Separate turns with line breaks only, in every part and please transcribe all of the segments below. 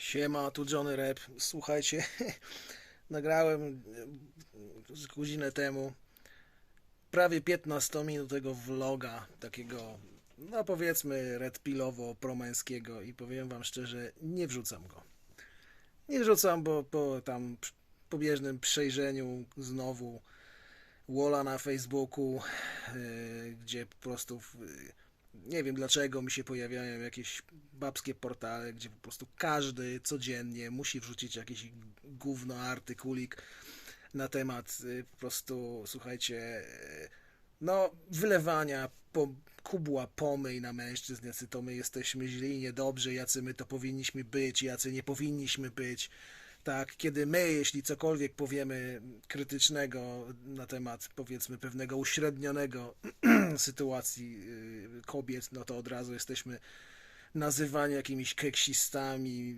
Siema, tu Johnny Rap. Słuchajcie, nagrałem e, godzinę temu prawie 15-minutowego vloga, takiego, no powiedzmy, redpilowo-promęskiego i powiem wam szczerze, nie wrzucam go. Nie wrzucam, bo po tam pobieżnym przejrzeniu znowu Walla na Facebooku, e, gdzie po prostu w, nie wiem dlaczego mi się pojawiają jakieś babskie portale, gdzie po prostu każdy codziennie musi wrzucić jakiś gówno artykulik na temat y, po prostu, słuchajcie, y, no wylewania po, kubła pomyj na mężczyzn, jacy to my jesteśmy źli niedobrzy, jacy my to powinniśmy być, jacy nie powinniśmy być. Tak, kiedy my, jeśli cokolwiek powiemy krytycznego na temat, powiedzmy, pewnego uśrednionego sytuacji y, kobiet, no to od razu jesteśmy nazywani jakimiś keksistami,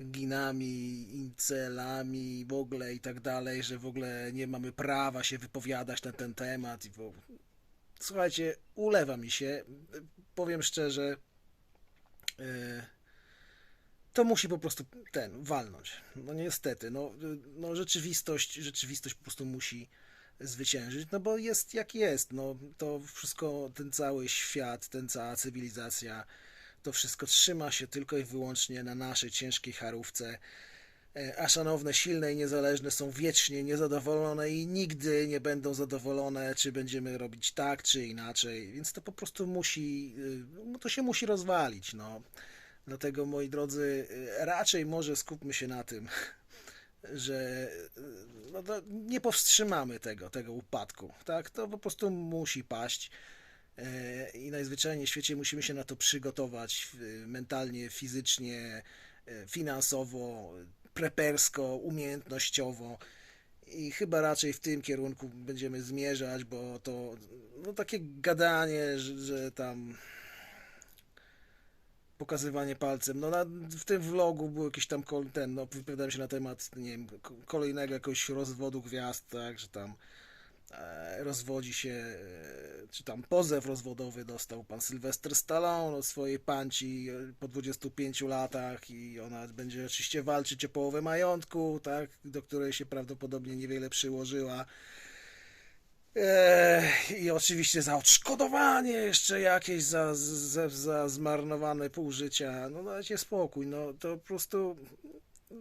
mizoginami, incelami w ogóle i tak dalej, że w ogóle nie mamy prawa się wypowiadać na ten temat. I. Słuchajcie, ulewa mi się, powiem szczerze, y, to musi po prostu ten, walnąć. No niestety, no, no rzeczywistość, rzeczywistość po prostu musi zwyciężyć, no bo jest jak jest, no to wszystko, ten cały świat, ten cała cywilizacja, to wszystko trzyma się tylko i wyłącznie na naszej ciężkiej charówce, E, a szanowne, silne i niezależne są wiecznie niezadowolone i nigdy nie będą zadowolone, czy będziemy robić tak, czy inaczej, więc to po prostu musi, y, no to się musi rozwalić, no. Dlatego, moi drodzy, y, raczej może skupmy się na tym, że y, no nie powstrzymamy tego, tego upadku, tak? To po prostu musi paść e, i najzwyczajniej w świecie musimy się na to przygotować y, mentalnie, fizycznie, finansowo, prepersko, umiejętnościowo i chyba raczej w tym kierunku będziemy zmierzać, bo to no takie gadanie, że, że tam pokazywanie palcem. No na, w tym vlogu był jakiś tam ten, no wypowiadałem się na temat, nie wiem, ko- kolejnego jakiegoś rozwodu gwiazd, tak, że tam e, rozwodzi się, e, czy tam pozew rozwodowy dostał pan Sylwester Stallone od swojej panci e, po 25 latach i ona będzie oczywiście walczyć o połowę majątku, tak, do której się prawdopodobnie niewiele przyłożyła. Eee, I oczywiście za odszkodowanie jeszcze jakieś za, za, za zmarnowane pół życia. No dajcie spokój, no to po prostu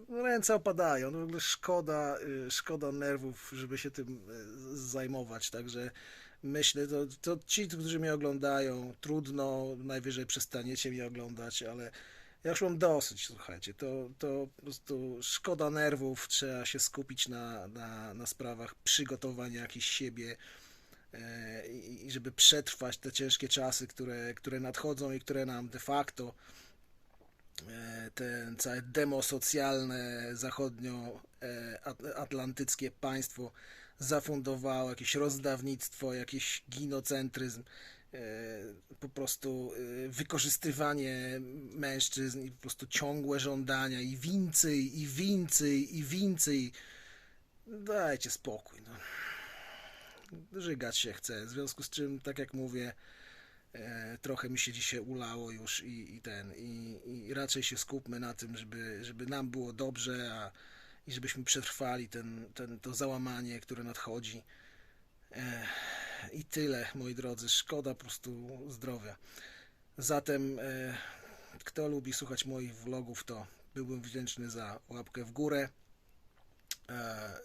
ręce opadają. No w ogóle szkoda, y, szkoda nerwów, żeby się tym y, zajmować. Także myślę, to, to ci, którzy mnie oglądają, trudno, najwyżej przestaniecie mnie oglądać, ale ja już mam dosyć, słuchajcie. To, to po prostu szkoda nerwów, trzeba się skupić na, na, na sprawach przygotowania jakichś siebie e, i żeby przetrwać te ciężkie czasy, które, które nadchodzą i które nam de facto e, ten całe demosocjalne zachodnioatlantyckie państwo zafundowało, jakieś rozdawnictwo, jakiś ginocentryzm, e, po prostu e, wykorzystywanie mężczyzn i po prostu ciągłe żądania i więcej, i więcej, i więcej. Dajcie spokój, no. Żygać się chce, w związku z czym, tak jak mówię, e, trochę mi się dzisiaj ulało już i, i ten, i, i raczej się skupmy na tym, żeby, żeby nam było dobrze, a i żebyśmy przetrwali ten, ten, to załamanie, które nadchodzi. E, I tyle, moi drodzy. Szkoda po prostu zdrowia. Zatem, e, kto lubi słuchać moich vlogów, to byłbym wdzięczny za łapkę w górę. E,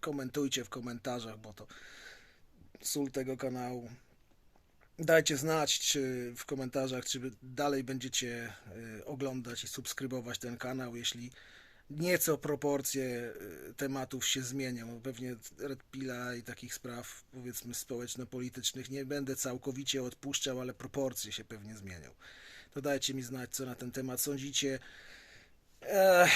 komentujcie w komentarzach, bo to sól tego kanału. Dajcie znać czy w komentarzach, czy dalej będziecie y, oglądać i subskrybować ten kanał, jeśli nieco proporcje y, tematów się zmienią. Pewnie Red Pilla i takich spraw, powiedzmy, społeczno-politycznych nie będę całkowicie odpuszczał, ale proporcje się pewnie zmienią. To dajcie mi znać, co na ten temat sądzicie. Ech,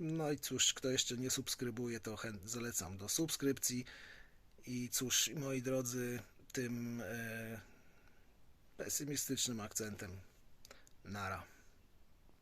no i cóż, kto jeszcze nie subskrybuje, to zalecam do subskrypcji. I cóż, moi drodzy, tym e, pesymistycznym akcentem nara.